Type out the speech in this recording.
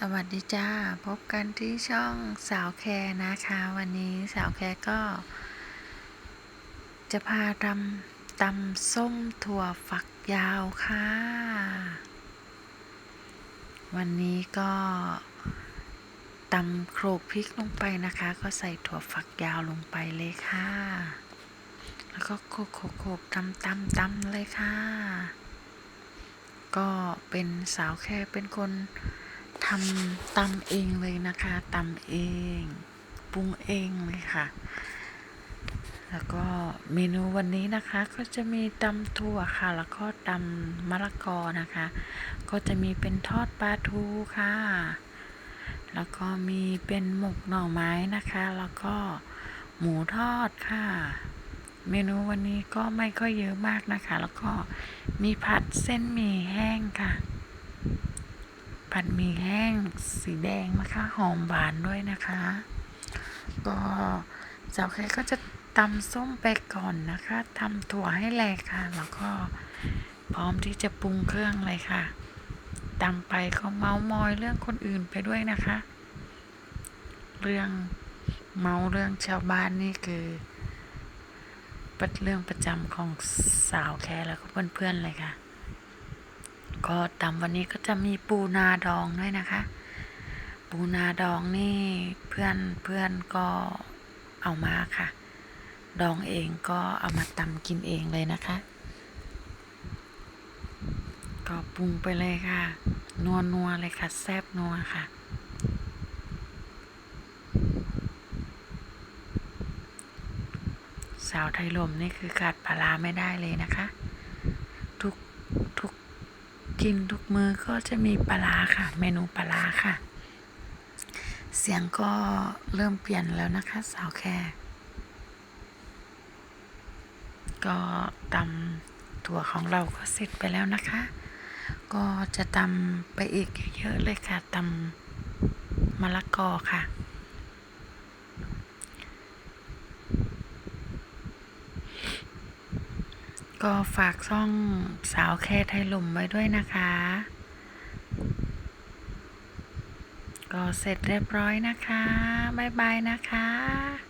สวัสดีจ้า พบกันที่ช่องสาวแคร์นะคะ วันนี้สาวแคร์ก็ จะพาทำตำส้มถั่วฝักยาวค่ะ วันนี้ก็ตำโขลกพริกลงไปนะคะ ก็ใส่ถั่วฝักยาวลงไปเลยค่ะ แล้วก็โขกโขกโขลกตำตำตำเลยค่ะ ก็เป็นสาวแค่เป็นคน ทำตำเองเลยนะคะตำเองปรุงเองเลยค่ะ แล้วก็เมนูวันนี้นะคะก็จะมีตำถั่วค่ะ แล้วก็ตำมะละกอนะคะ ก็จะมีเป็นทอดปลาทูค่ะ แล้วก็มีเป็นหมกหน่อไม้นะคะ แล้วก็หมูทอดค่ะ เมนูวันนี้ก็ไม่ค่อยเยอะมากนะคะ แล้วก็มีผัดเส้นหมี่แห้งค่ะ ผัดหมี่แห้งสีแดงนะคะหอมหวานด้วยนะคะ ก็สาวแคก็จะตำส้มไปก่อนนะคะทำถั่วให้แหลกค่ะ แล้วก็พร้อมที่จะปรุงเครื่องเลยค่ะตำไปก็เมามอยเรื่องคนอื่นไปด้วยนะคะ เรื่องเมาเรื่องชาวบ้านนี่คือเป็นเรื่องประจำของสาวแคแล้วก็เพื่อนๆเลยค่ะ ก็ตำวันนี้ก็จะมีปูนาดองด้วยนะคะ ปูนาดองนี่เพื่อนเพื่อนก็เอามาค่ะ ดองเองก็เอามาตำกินเองเลยนะคะ ก็ปรุงไปเลยค่ะ นัวนัวเลยค่ะ แซ่บนัวค่ะสาวไทยลมนี่คือขาดปลาไม่ได้เลยนะคะ ทุก กินทุกมือก็จะมีปลาค่ะ เมนูปลาค่ะ เสียงก็เริ่มเปลี่ยนแล้วนะคะ สาวแค่ก็ตำถั่วของเราก็เสร็จไปแล้วนะคะ ก็จะตำไปอีกเยอะๆเลยค่ะตำมะละกอค่ะ ก็ฝากช่องสาวแค่ไทยลมไว้ด้วยนะคะ ก็เสร็จเรียบร้อยนะคะ บ๊ายบายนะคะ